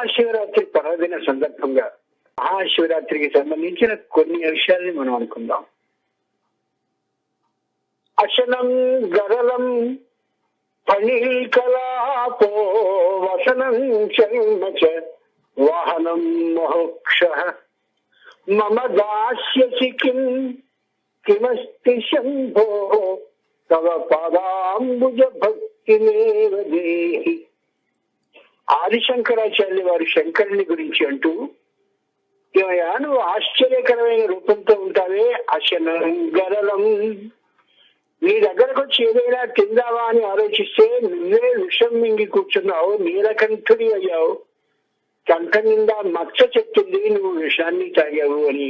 మహాశివరాత్రి పర్వదిన సందర్భంగా మహాశివరాత్రికి సంబంధించిన కొన్ని విషయాల్ని మనం అనుకుందాం. అశనం గరలం కలాపో వసనం చర్మ వాహనం మోక్ష మమ దాస్యసి కిం కిమస్తి శంభో తవ పాదాంబుజ భక్తిమేవ దేహి। ఆదిశంకరాచార్య వారు శంకరుని గురించి అంటూ ఏమయ్యా నువ్వు ఆశ్చర్యకరమైన రూపంతో ఉంటావే అశనం గరలం నీ దగ్గరకు వచ్చి ఏదైనా తిందావా అని ఆలోచిస్తే నువ్వే విషం మింగి కూర్చున్నావు నీలకంఠుడి అయ్యావు. కంఠ నిండా మచ్చ చెప్తుంది నువ్వు విషాన్ని తాగావు అని.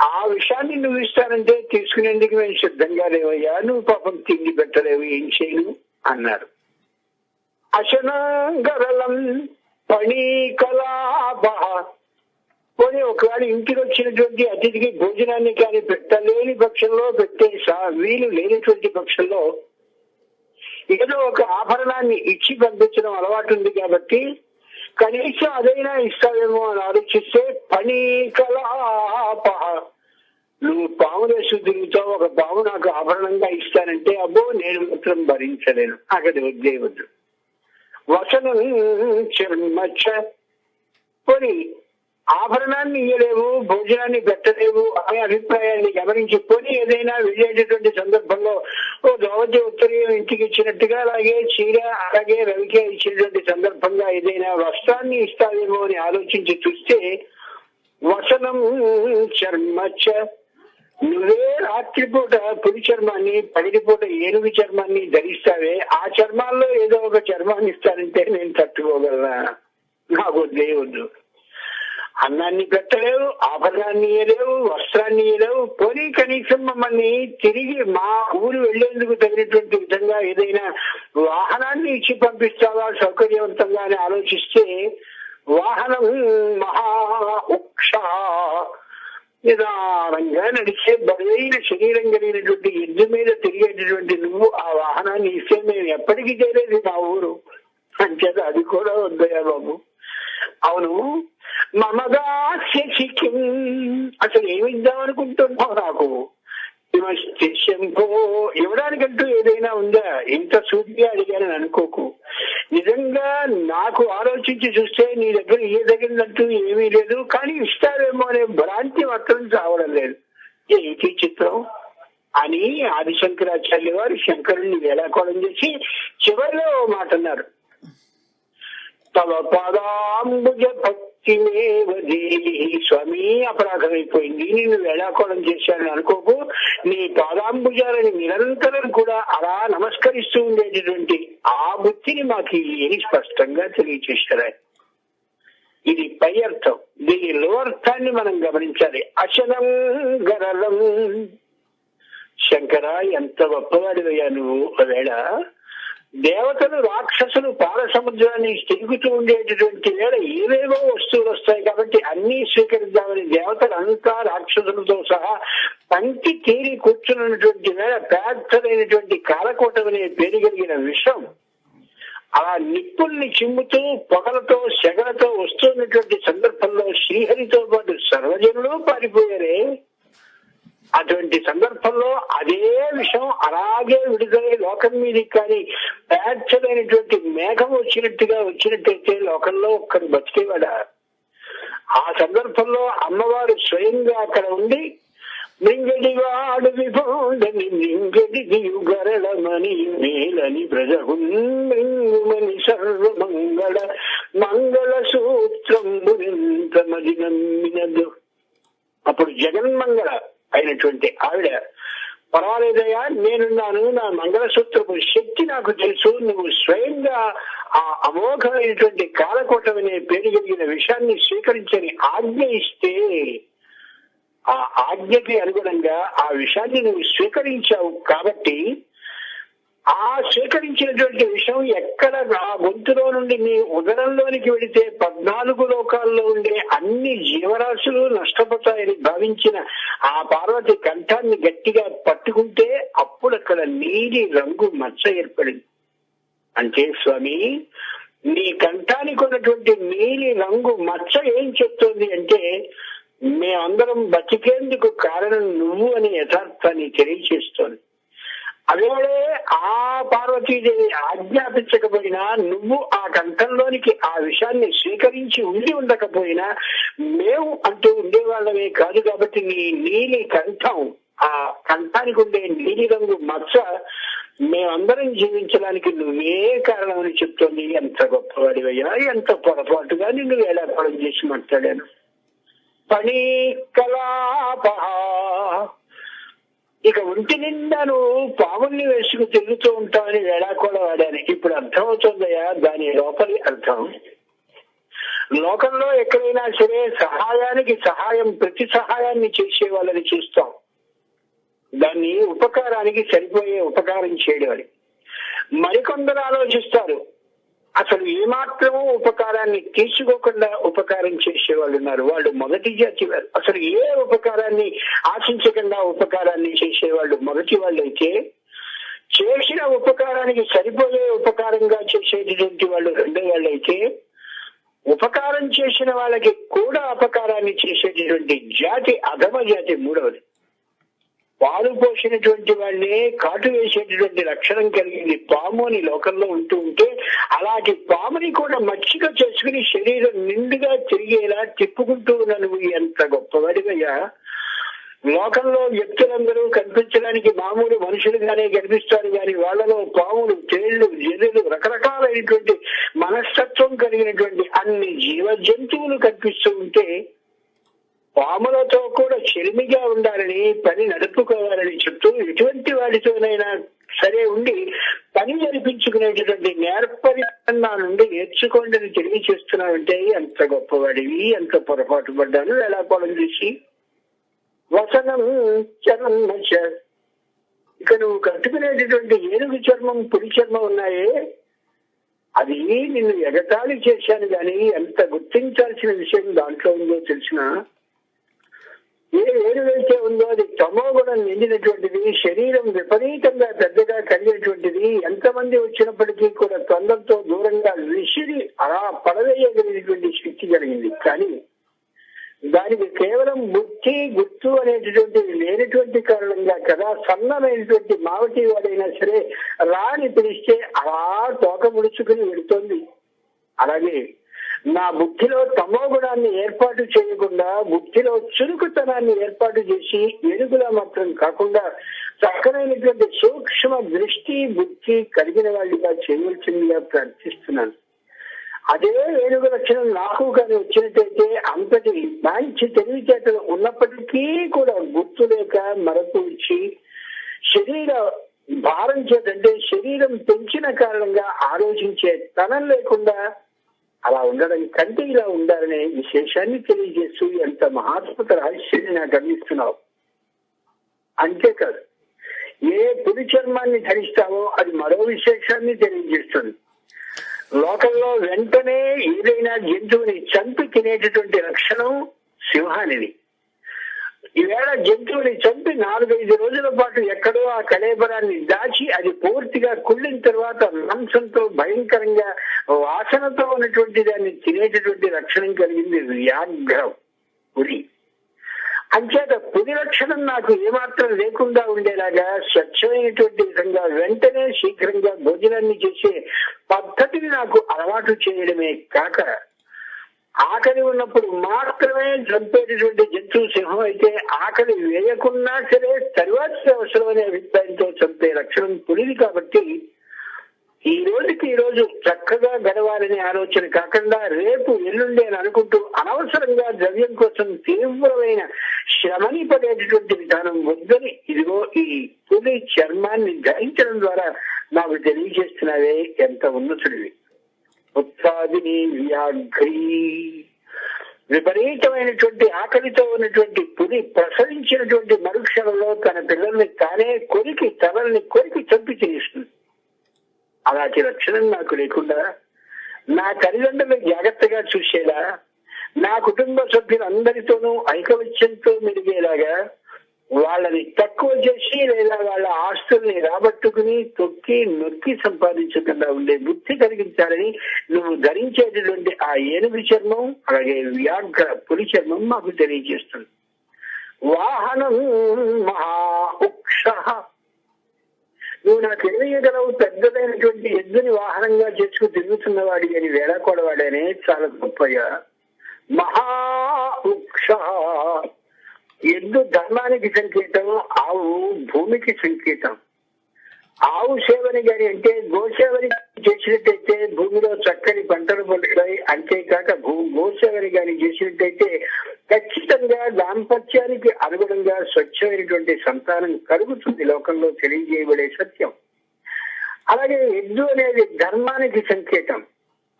ఆ విషయాన్ని నువ్వు ఇస్తానంటే తీసుకునేందుకు మేము సిద్ధంగా లేవయ్యా నువ్వు పాపం తిండి పెట్టలేవు ఏం చేయను అన్నారు. అశనాగరలం పణి పోనీ ఒకవేళ ఇంటికి వచ్చినటువంటి అతిథికి భోజనాన్ని కానీ పెట్టలేని పక్షంలో పెట్టే వీలు లేనటువంటి పక్షంలో ఏదో ఒక ఆభరణాన్ని ఇచ్చి పంపించడం అలవాటు ఉంది కాబట్టి కనీసం అదైనా ఇస్తావేమో అని ఆలోచిస్తే పని కలాప నువ్వు పాములేసు తిరుగుతావు ఒక పాము నాకు ఆభరణంగా ఇస్తానంటే అబ్బో నేను మాత్రం భరించలేను. అక్కడ వద్దే వద్దు వసనం చర్మచ్చ. పోనీ ఆభరణాన్ని ఇయ్యలేవు భోజనాన్ని పెట్టలేవు అనే అభిప్రాయాన్ని గమనించి పోనీ ఏదైనా వెళ్ళేటటువంటి సందర్భంలో ఓ దోవతి ఉత్తరీయం ఇంటికి ఇచ్చినట్టుగా అలాగే చీర అలాగే రవికే ఇచ్చినటువంటి సందర్భంగా ఏదైనా వస్త్రాన్ని ఇస్తావేమో అని ఆలోచించి చూస్తే వసనం చర్మచ్చ. నువ్వే రాత్రిపూట పులి చర్మాన్ని పగిలిపూట ఏనుగు చర్మాన్ని ధరిస్తావే. ఆ చర్మాల్లో ఏదో ఒక చర్మాన్ని ఇస్తానంటే నేను తట్టుకోగలనా? నాకు దేవుడు. అన్నాన్ని పెట్టలేవు ఆభరణాన్ని ఇయ్యలేవు వస్త్రాన్ని ఇయ్యలేవు. పోనీ కనీసం మమ్మల్ని తిరిగి మా ఊరు వెళ్ళేందుకు తగినటువంటి విధంగా ఏదైనా వాహనాన్ని ఇచ్చి పంపిస్తావా? సౌకర్యవంతంగా అని ఆలోచిస్తే వాహనం మహా ఉక్ష నిదానంగా నడిచే బలైన శరీరం కలిగినటువంటి ఎద్దు మీద తిరిగేటటువంటి నువ్వు ఆ వాహనాన్ని ఇస్తే మేము ఎప్పటికీ చేరేది మా ఊరు. అంచేత అది కూడా వద్దయా బాబు. అవును. మమదాస్యశిఖిం అసలు ఏమిద్దాం అనుకుంటున్నావు నాకు? ఇవ్వడానికంటూ ఏదైనా ఉందా? ఇంత సూటిగా అడిగానని అనుకోకు. నిజంగా నాకు ఆలోచించి చూస్తే నీ దగ్గర ఏ తగినట్టు ఏమీ లేదు కానీ ఇస్తారేమో అనే భ్రాంతి మాత్రం చావడం లేదు. ఏంటి చిత్రం? అని ఆదిశంకరాచార్య వారు శంకరుణ్ణి వేలాకోళం చేసి చివరిలో మాట అన్నారు. తవ పాదాంబుజ భక్తి దేహి స్వామి అపరాధమైపోయింది. నేను వేళాకోళం చేశాను అనుకోకు. నీ పాదాంబుజాలని నిరంతరం కూడా అలా నమస్కరిస్తూ ఉండేటటువంటి ఆ బుద్ధిని మాకు ఏమి స్పష్టంగా తెలియచేశారు? ఇది పై అర్థం. దీని లోర్థాన్ని మనం గమనించాలి. అశనం గరలం శంకర ఎంత గొప్పవాడివయ్యా నువ్వు ఒకవేళ దేవతలు రాక్షసులు పాల సముద్రాన్ని తిరుగుతూ ఉండేటటువంటి వేళ ఏవేవో వస్తువులు వస్తాయి కాబట్టి అన్ని స్వీకరిద్దామని దేవతలు అంతా రాక్షసులతో సహా పంటి తీరి కూర్చున్నటువంటి వేళ పెద్దదైనటువంటి కాలకోటం అనే పేరు కలిగిన విషం ఆ నిప్పుల్ని చిమ్ముతూ పొగలతో సెగలతో వస్తున్నటువంటి సందర్భంలో శ్రీహరితో పాటు సర్వజనులు పారిపోయారే. అటువంటి సందర్భంలో అదే విషయం అలాగే విడుదలై లోకం మీదకి కానీ పేర్చలేనటువంటి మేఘం వచ్చినట్టుగా వచ్చినట్టయితే లోకంలో ఒక్కడు బతికేవాడా. ఆ సందర్భంలో అమ్మవారు స్వయంగా అక్కడ ఉండి మింగడివాడు విభూడని మింగడి గరళమని మేలని ప్రజగుమని సర్వమంగళ మంగళ సూత్రంబునింతమది నమ్మినదు. అప్పుడు జగన్మంగళ అయినటువంటి ఆవిడ పర్వాలేదయ్యా నేనున్నాను నా మంగళసూత్రపు శక్తి నాకు తెలుసు నువ్వు స్వయంగా ఆ అమోఘమైనటువంటి కాలకోటం అనే పేరు కలిగిన విషయాన్ని స్వీకరించని ఆజ్ఞ ఇస్తే ఆ ఆజ్ఞకి అనుగుణంగా ఆ విషయాన్ని నువ్వు స్వీకరించావు కాబట్టి ఆ స్వీకరించినటువంటి విషయం ఎక్కడ ఆ గొంతులో నుండి మీ ఉదరంలోనికి వెళితే పద్నాలుగు లోకాల్లో ఉండే అన్ని జీవరాశులు నష్టపోతాయని భావించిన ఆ పార్వతి కంఠాన్ని గట్టిగా పట్టుకుంటే అప్పుడు అక్కడ నీలి రంగు మచ్చ ఏర్పడింది. అంటే స్వామి నీ కంఠానికి ఉన్నటువంటి నీలి రంగు మచ్చ ఏం చెప్తోంది అంటే మేమందరం బతికేందుకు కారణం నువ్వు అని యథార్థాన్ని తెలియచేస్తోంది. అదేవాడే ఆ పార్వతీదేవి ఆజ్ఞాపించకపోయినా నువ్వు ఆ కంఠంలోనికి ఆ విషయాన్ని స్వీకరించి ఉండి ఉండకపోయినా మేము అంటూ ఉండేవాళ్ళమే కాదు కాబట్టి నీ నీలి కంఠం ఆ కంఠానికి ఉండే నీలి రంగు మచ్చ మేమందరం జీవించడానికి నువ్వే కారణమని చెప్తోంది. ఎంత గొప్పవాడివయ్యా ఎంత పొరపాటుగా నిన్ను వేలాపాలం చేసి మాట్లాడాను? పని కలాప ఇక ఒంటి నిండా నువ్వు పాముల్ని వేసుకు తిరుగుతూ ఉంటావని వేళాకోళ వాడాను. ఇప్పుడు అర్థమవుతుందయ్యా దాని లోపలి అర్థం. లోకంలో ఎక్కడైనా సరే సహాయానికి సహాయం ప్రతి సహాయాన్ని చేసే వాళ్ళని చూస్తాం. దాన్ని ఉపకారానికి సరిపోయే ఉపకారం చేయడం అని మరికొందరు ఆలోచిస్తారు అసలు ఏమాత్రము ఉపకారాన్ని తీసుకోకుండా ఉపకారం చేసే వాళ్ళు ఉన్నారు. వాళ్ళు మొదటి జాతి వారు. అసలు ఏ ఉపకారాన్ని ఆశించకుండా ఉపకారాన్ని చేసేవాళ్ళు మొదటి వాళ్ళు అయితే చేసిన ఉపకారానికి సరిపోయే ఉపకారంగా చేసేటటువంటి వాళ్ళు రెండో వాళ్ళు అయితే ఉపకారం చేసిన వాళ్ళకి కూడా అపకారాన్ని చేసేటటువంటి జాతి అధమ జాతి మూడవది. పాలు పోసినటువంటి వాళ్ళే కాటు వేసేటటువంటి లక్షణం కలిగింది. పాము అని లోకంలో ఉంటూ ఉంటే అలాంటి పాముని కూడా మచ్చిక చేసుకుని శరీరం నిండుగా తిరిగేలా తిప్పుకుంటూ ఉన్న నువ్వు ఎంత గొప్పవాడివయ్యా. లోకంలో వ్యక్తులందరూ కనిపించడానికి మామూలు మనుషులుగానే కనిపిస్తారు. కానీ వాళ్ళలో పాములు తేళ్ళు జల్లులు రకరకాలైనటువంటి మనస్తత్వం కలిగినటువంటి అన్ని జీవ జంతువులు కనిపిస్తూ ఉంటే పాములతో కూడా చెలిమిగా ఉండాలని పని నడుపుకోవాలని చెప్తూ ఎటువంటి వాడితోనైనా సరే ఉండి పని జరిపించుకునేటటువంటి నేర్పరితనం నుండి నేర్చుకోండి అని తెలియచేస్తున్నావంటే ఎంత గొప్పవాడివి ఎంత పొరపాటు పడ్డాను. ఎలా పొలం చేసి వసనం చర్మ ఇక నువ్వు కట్టుకునేటటువంటి ఏనుగు చర్మం పులి చర్మం ఉన్నాయే? అది నిన్ను ఎగతాళి చేశాను గాని ఎంత గుర్తించాల్సిన విషయం దాంట్లో ఉందో తెలిసినా? ఏ ఏడువైతే ఉందో అది తమో గుణం నిండినటువంటిది శరీరం విపరీతంగా పెద్దగా కలిగినటువంటిది ఎంతమంది వచ్చినప్పటికీ కూడా తొందరతో దూరంగా విసిరి అలా పడవేయగలిగినటువంటి శక్తి కలిగింది కానీ దానికి కేవలం బుద్ధి గుర్తు అనేటటువంటిది లేనటువంటి కారణంగా కదా సన్నమైనటువంటి మావటి వాడైనా సరే రాని పిలిస్తే అలా తోక ముడుచుకుని వెళుతోంది. అలాగే నా బుద్ధిలో తమో గుణాన్ని ఏర్పాటు చేయకుండా బుద్ధిలో చురుకుతనాన్ని ఏర్పాటు చేసి వెలుగులా మాత్రం కాకుండా చక్కనైనటువంటి సూక్ష్మ దృష్టి బుద్ధి కలిగిన వాళ్ళుగా చేయవలసిందిగా ప్రార్థిస్తున్నాను. అదే ఏనుగు లక్షణం నాకు కానీ వచ్చినట్టయితే అంతటి మంచి తెలివితేటలు ఉన్నప్పటికీ కూడా గుర్తు లేక మరపు ఇచ్చి శరీర భారం చేతంటే శరీరం పెంచిన కారణంగా ఆలోచించే తనం లేకుండా అలా ఉండడం కంటే ఇలా ఉండాలనే విశేషాన్ని తెలియజేస్తూ ఎంత మహాత్మక రహస్యాన్ని నాకు అందిస్తున్నావు? అంతేకాదు ఏ పులి చర్మాన్ని ధరిస్తావో అది మరో విశేషాన్ని తెలియజేస్తుంది. లోకంలో వెంటనే ఏదైనా జంతువుని చంపి తినేటటువంటి లక్షణం సింహానిది. ఈవేళ జంతువుని చంపి నాలుగైదు రోజుల పాటు ఎక్కడో ఆ కళేబరాన్ని దాచి అది పూర్తిగా కుళ్ళిన తర్వాత మాంసంతో భయంకరంగా వాసనతో ఉన్నటువంటి దాన్ని తినేటటువంటి లక్షణం కలిగింది వ్యాఘ్రం పులి అంచేత పులి లక్షణం నాకు ఏమాత్రం లేకుండా ఉండేలాగా స్వచ్ఛమైనటువంటి విధంగా వెంటనే శీఘ్రంగా భోజనాన్ని చేసే పద్ధతిని నాకు అలవాటు చేయడమే కాక ఆకలి ఉన్నప్పుడు మాత్రమే చంపేటటువంటి జంతువు సింహం అయితే ఆకలి వేయకున్నా సరే తరువాత అవసరమనే అభిప్రాయంతో చంపే లక్షణం పులిది కాబట్టి ఈ రోజుకి ఈ రోజు చక్కగా గడవాలనే ఆలోచన కాకుండా రేపు ఎల్లుండి అని అనుకుంటూ అనవసరంగా ద్రవ్యం కోసం తీవ్రమైన శ్రమని పడేటటువంటి విధానం వద్దని ఇదిగో ఈ పులి చర్మాన్ని ధరించడం ద్వారా నాకు తెలియజేస్తున్నవే ఎంత ఉన్నతుడివి. ఉత్పాదిని వ్యాఘ్రీ. విపరీతమైనటువంటి ఆకలితో ఉన్నటువంటి పులి ప్రసరించినటువంటి మరుక్షణంలో తన పిల్లల్ని తానే కొరికి తలల్ని కొరికి చంపి తినేస్తుంది. అలాంటి లక్షణం నాకు లేకుండా నా తల్లిదండ్రులు జాగ్రత్తగా చూసేలా నా కుటుంబ సభ్యులందరితోనూ ఐకమత్యంతో మెరిగేలాగా వాళ్ళని తక్కువ చేసి లేదా వాళ్ళ ఆస్తుల్ని రాబట్టుకుని తొక్కి నొక్కి సంపాదించకుండా ఉండే బుద్ధి కలిగించాలని నువ్వు ధరించేటటువంటి ఆ ఏనుగు చర్మం అలాగే వ్యాఘ్ర పులి చర్మం మాకు తెలియజేస్తుంది. వాహనం మహా ఉక్ష. నువ్వు నాకు తెలియగలవు పెద్దదైనటువంటి ఎద్దుని వాహనంగా చేసుకుని తిరుగుతున్నవాడి అని వేళాకోడవాడనే చాలా గొప్పగా. మహా ఉక్ష. ఎద్దు ధర్మానికి సంకేతం ఆవు భూమికి సంకేతం. ఆవు సేవని గాని అంటే గోసేవని చేసినట్టయితే భూమిలో చక్కని పంటలు పండుతాయి. అంతేకాక భూ గోసేవని గాని చేసినట్టయితే ఖచ్చితంగా దాంపత్యానికి అనుగుణంగా స్వచ్ఛమైనటువంటి సంతానం కలుగుతుంది లోకంలో తెలియజేయబడే సత్యం. అలాగే ఎద్దు అనేది ధర్మానికి సంకేతం.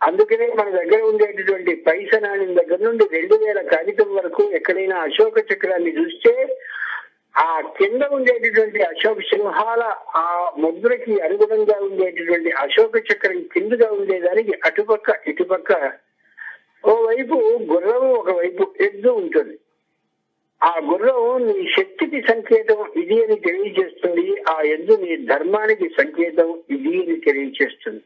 అందుకనే మన దగ్గర ఉండేటటువంటి పైస నాణ్యం దగ్గర నుండి రెండు వేల కాగితం వరకు ఎక్కడైనా అశోక చక్రాన్ని చూస్తే ఆ కింద ఉండేటటువంటి అశోక సింహాల ఆ ముద్రకి అనుగుణంగా ఉండేటటువంటి అశోక చక్రం కిందగా ఉండేదానికి అటుపక్క ఇటుపక్క ఓవైపు గుర్రం ఒకవైపు ఎద్దు ఉంటుంది. ఆ గుర్రం నీ శక్తికి సంకేతం ఇది అని తెలియజేస్తుంది. ఆ ఎద్దు నీ ధర్మానికి సంకేతం ఇది అని తెలియజేస్తుంది.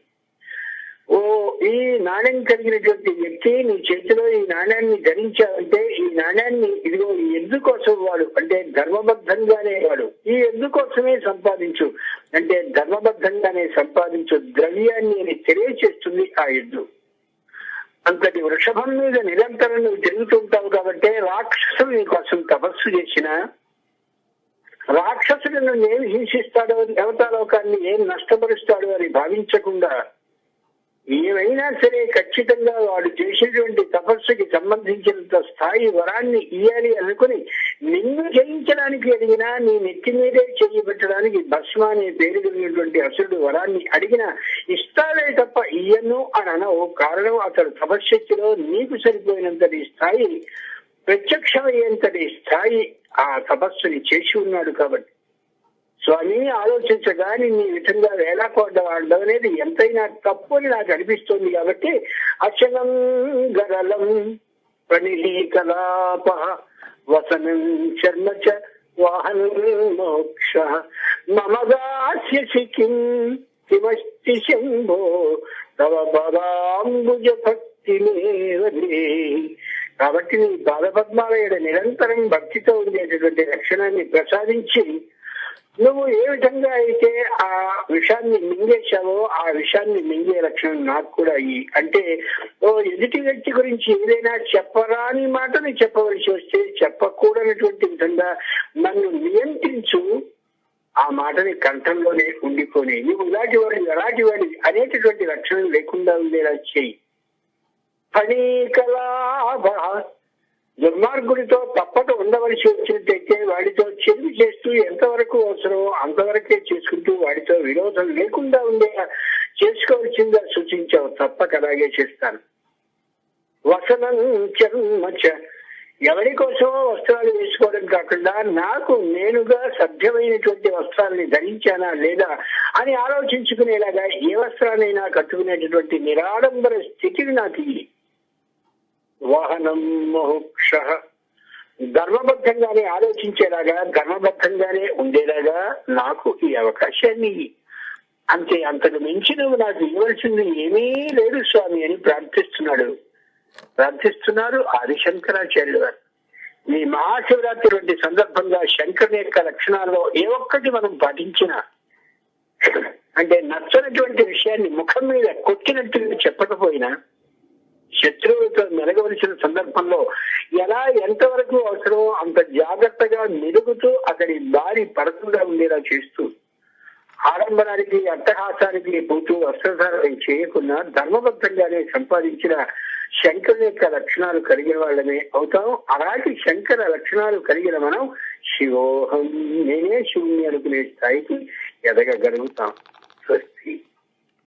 ఓ ఈ నాణ్యం కలిగినటువంటి వ్యక్తి నీ చేతిలో ఈ నాణ్యాన్ని ధరించావంటే ఈ నాణ్యాన్ని ఇదిగో ఈ ఎద్దు కోసం వాడు? అంటే ధర్మబద్ధంగానే వాడు. ఈ ఎద్దు కోసమే సంపాదించు. అంటే ధర్మబద్ధంగానే సంపాదించు. ద్రవ్యాన్ని అని తెలియచేస్తుంది ఆ ఎద్దు. అంతటి వృషభం మీద నిరంతరం నువ్వు తిరుగుతుంటావు కాబట్టి రాక్షసుడు నీ కోసం తపస్సు చేసిన రాక్షసుడు నన్ను ఏం హింసిస్తాడో దేవతాలోకాన్ని ఏం నష్టపరుస్తాడో అని భావించకుండా ఏమైనా సరే ఖచ్చితంగా వాడు చేసేటువంటి తపస్సుకి సంబంధించినంత స్థాయి వరాన్ని ఇయ్యాలి అనుకుని నిన్ను జయించడానికి అడిగినా నీ నెత్తి మీదే చేయి పెట్టడానికి భస్మ అనే పేరు కలిగినటువంటి అసురుడు వరాన్ని అడిగినా ఇస్తాడే తప్ప ఇయ్యను అని అనవు. కారణం అతడు తపశ్శక్తిలో నీకు సరిపోయినంతటి స్థాయి ప్రత్యక్షమయ్యేంతటి స్థాయి ఆ తపస్సుని చేసి ఉన్నాడు కాబట్టి. స్వామి ఆలోచించగా నిన్ను ఈ విధంగా వేలాకోవడం అనేది ఎంతైనా తప్పు అని నాకు అనిపిస్తోంది కాబట్టి అచలం గరలం ప్రణిలీకలాప వసనం చర్మ చ వాహనం మోక్ష మమదాస్యసి కిం కిమస్తి శంభో తవ పదాంబుజ భక్తి కాబట్టి నీ బాలపద్మాలయుడు నిరంతరం భక్తితో ఉండేటటువంటి లక్షణాన్ని ప్రసాదించి నువ్వు ఏ విధంగా అయితే ఆ విషయాన్ని మింగేశావో ఆ విషయాన్ని మింగే లక్షణం నాకు కూడా అయ్యి అంటే ఓ ఎదుటి వ్యక్తి గురించి ఏదైనా చెప్పరాని మాటని చెప్పవలసి వస్తే చెప్పకూడనటువంటి విధంగా నన్ను నియంత్రించు ఆ మాటని కంఠంలోనే ఉండిపోని. నువ్వు ఇలాంటి వాడి ఎలాంటి వాడి అనేటటువంటి లక్షణం లేకుండా ఉండేలా చేయి. ఫణీకలాభ దుర్మార్గుడితో తప్పక ఉండవలసి వచ్చినట్టయితే వాడితో చెరువు చేస్తూ ఎంతవరకు అవసరమో అంతవరకే చేసుకుంటూ వాడితో విరోధం లేకుండా ఉండే చేసుకోవాల్సిందిగా సూచించావు తప్పక అలాగే చేస్తాను. వసనం చర్మచ ఎవరి కోసమో వస్త్రాలు వేసుకోవడం కాకుండా నాకు నేనుగా సభ్యమైనటువంటి వస్త్రాలని ధరించానా లేదా అని ఆలోచించుకునేలాగా ఏ వస్త్రానైనా కట్టుకునేటటువంటి నిరాడంబర స్థితిని నాకు వాహనం మోక్ష ధర్మబద్ధంగానే ఆలోచించేలాగా ధర్మబద్ధంగానే ఉండేలాగా నాకు ఈ అవకాశాన్ని అంతే అంతకు మించి నువ్వు నాకు ఇవ్వాల్సింది ఏమీ లేదు స్వామి అని ప్రార్థిస్తున్నాడు. ప్రార్థిస్తున్నారు ఆదిశంకరాచార్యులు గారు. ఈ మహాశివరాత్రి వంటి సందర్భంగా శంకరుని యొక్క లక్షణాల్లో ఏ ఒక్కటి మనం పాటించినా అంటే నచ్చనటువంటి విషయాన్ని ముఖం మీద కొట్టినట్టుగా చెప్పకపోయినా శత్రువులతో మెలగవలసిన సందర్భంలో ఎలా ఎంతవరకు అవసరమో అంత జాగ్రత్తగా మెరుగుతూ అతడి దారి పడకుండా ఉండేలా చేస్తూ ఆడంబరానికి అట్టహాసానికి పోతూ వస్త్రధారణ చేయకుండా ధర్మబద్ధంగానే సంపాదించిన శంకరుని యొక్క లక్షణాలు కలిగిన వాళ్ళమే అవుతాం. అలాంటి శంకర లక్షణాలు కలిగిన మనం శివోహం నేనే శివుణ్ణి అనుకునే స్థాయికి ఎదగగలుగుతాం. స్వస్తి.